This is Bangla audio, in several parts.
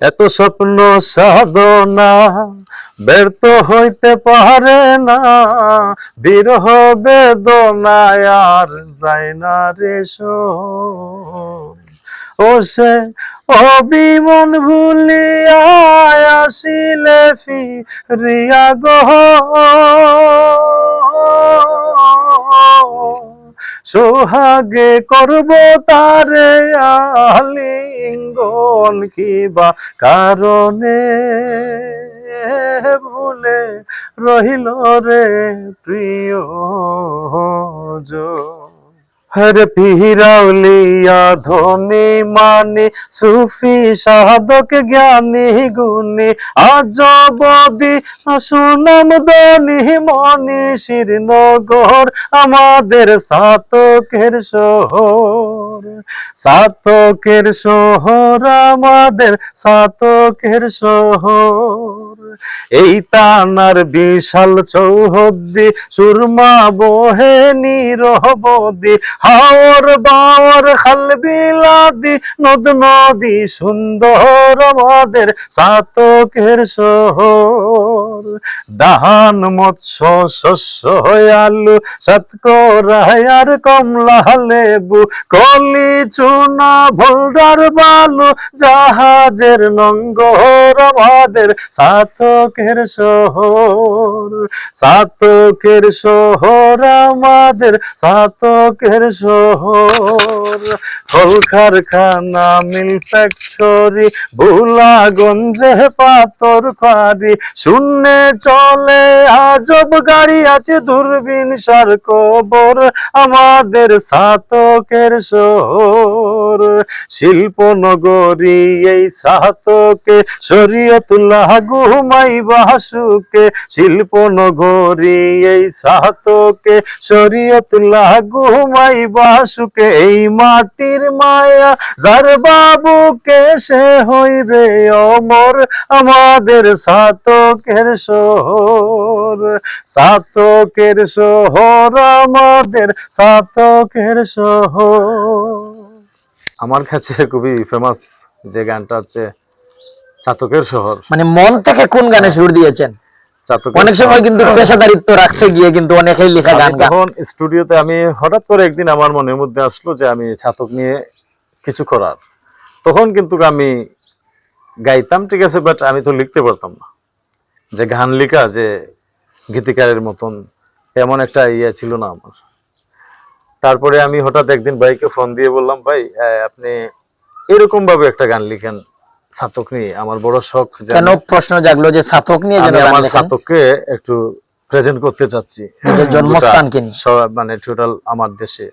এত স্বপ্ন সাধনা, ব্যর্থ হইতে পারে না, বিরহ বেদনায় আর যায় না রে। ও সে অবিমন ভুলিয়া আসিলে ফিরিয়া গহ সোহাগে করব তারে আলিঙ্গন কিবা কারণে? ভুলে রহিল রে প্রিয় হরে পিরাউলিয়া ধনী মানি, সুফি সাধক জ্ঞানী গুণি গুণী আজবদি সুনাম দনি মনি নগর, আমাদের সাতকের শহর। সাতকের শহর আমাদের, সাতকের শহর। এই তানার বিশাল চৌহদ্দি, সুরমা বহে নিরবদি হাওর বাওর খাল বিলাদি, নদ নদী সুন্দর আমাদের, সাতকের শহর। দাহান মৎস্য শস্য আলু শতকরা আর কমলা লেবু কলি চুনা ভোল্ডার বালু, জাহাজের নঙ্গর আমাদের সাতকের শহর সাতকের শহর আমাদের সাতকের শহর। কলকারখানা মিল ফ্যাক্টরি, ভুলাগঞ্জে পাথর খারি শূন্যে চলে আজব গাড়ি আছে দূরবীন সার কবর আমাদের সাতকের শহর। শিল্পনগরী এই সাতকে শরীয়তুল্লাহ ঘুমাই বাসুকে শিল্পনগরী এই সাতকে শরীয়তুল্লাহ ঘুমাই বাসুকে এই মাটির মায়া যার বাবুকে সে হইবে অমর, আমাদের সাতকের শহর সাতকের শহর, আমাদের সাতকের শহর। আমার কাছে খুবই ফেমাস যে গানটা হচ্ছে চাতকের শহর। মানে মন থেকে কোন গানে সুর দিয়েছেন? অনেক সময়। কিন্তু পেশাদারিত্ব রাখতে গিয়ে কিন্তু অনেকেই লেখা গান গান তখন স্টুডিওতে আমি হঠাৎ করে একদিন আমার মনের মধ্যে আসলো যে আমি ছাতক নিয়ে কিছু করার। তখন কিন্তু আমি গাইতাম ঠিক আছে বাট আমি তো লিখতে পারতাম না। যে গান লেখা যে গীতিকারের মতন এমন একটা ইয়ে ছিল না আমার। তারপরে আমি হঠাৎ একদিন ভাইকে ফোন দিয়ে বললাম ভাই আপনি এরকম ভাবে একটা গান লিখেন ছাতক নিয়ে আমার বড় শখ কেন প্রশ্ন জাগলো যে ছাতক নিয়ে যেন আমি আমার ছাতককে একটু প্রেজেন্ট করতে চাচ্ছি। গোটা মানে টোটাল আমার দেশে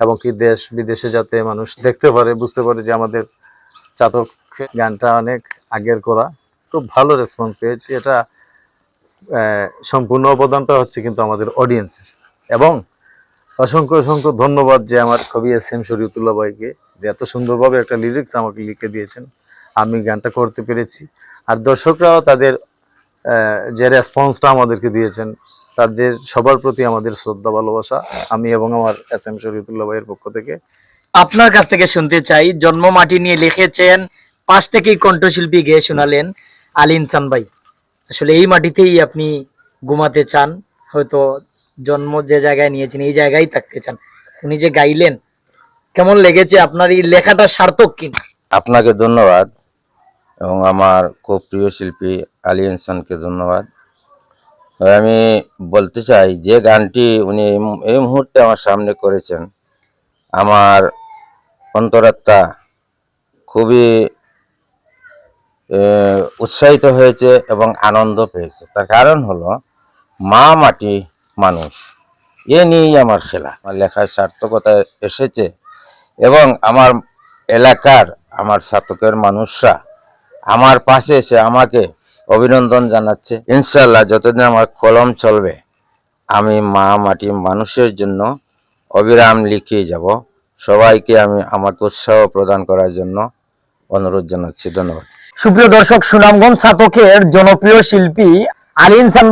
এবং কি দেশ বিদেশে যাতে মানুষ দেখতে পারে বুঝতে পারে যে আমাদের চাতক গানটা অনেক আগের করা। খুব ভালো রেসপন্স পেয়েছি। এটা আহ, সম্পূর্ণ অবদানটা হচ্ছে কিন্তু আমাদের অডিয়েন্সের এবং অসংখ্য অসংখ্য ধন্যবাদ যে আমার কবি এস এম শরীয়তুল্লাহ ভাইকে যে এত সুন্দরভাবে একটা লিরিক্স আমাকে লিখে দিয়েছেন। আমি গানটা করতে পেরেছি। আর দর্শকরাও তাদের যে রেসপন্সটা আমাদেরকে দিয়েছেন, তাদের সবার প্রতি আমাদের শ্রদ্ধা, ভালোবাসা। আমি এবং আমার এস এম শরীফুল্লাহ ভাইয়ের পক্ষ থেকে আপনার কাছ থেকে শুনতে চাই। জন্ম মাটি নিয়ে লিখেছেন, পাশ থেকেই কণ্ঠশিল্পী গেয়ে শোনালেন আলী ইনসান ভাই। আসলে এই মাটিতেই আপনি ঘুমাতে চান, হয়তো জন্ম যে জায়গায় নিয়েছেন, এই জায়গায় থাকতে চান। উনি যে গাইলেন, কেমন লেগেছে আপনার এই লেখাটা সার্থক কিনা? আপনাকে ধন্যবাদ এবং আমার খুব প্রিয় শিল্পী আলী ইনসানকে ধন্যবাদ। আমি বলতে চাই, যে গানটি উনি এই মুহূর্তে আমার সামনে করেছেন, আমার অন্তরাত্মা খুবই উৎসাহিত হয়েছে এবং আনন্দ পেয়েছে। তার কারণ হলো, মা মাটি মানুষ। এ নিয়েই আমার খেলা। আমার লেখার সার্থকতা এসেছে এবং আমার এলাকার আমার সাতকের মানুষরা আমার পাশে এসে আমাকে অভিনন্দন জানাচ্ছে। ইনশাল্লাহ যতদিন আমার কলম চলবে, আমি মা মাটি মানুষের জন্য অবিরাম লিখিয়ে যাব। সবাইকে আমি আমাকে উৎসাহ প্রদান করার জন্য অনুরোধ জানাচ্ছি। ধন্যবাদ। সুপ্রিয় দর্শক, সুনামগঞ্জ ছাতকের জনপ্রিয় শিল্পী আলী ইনসান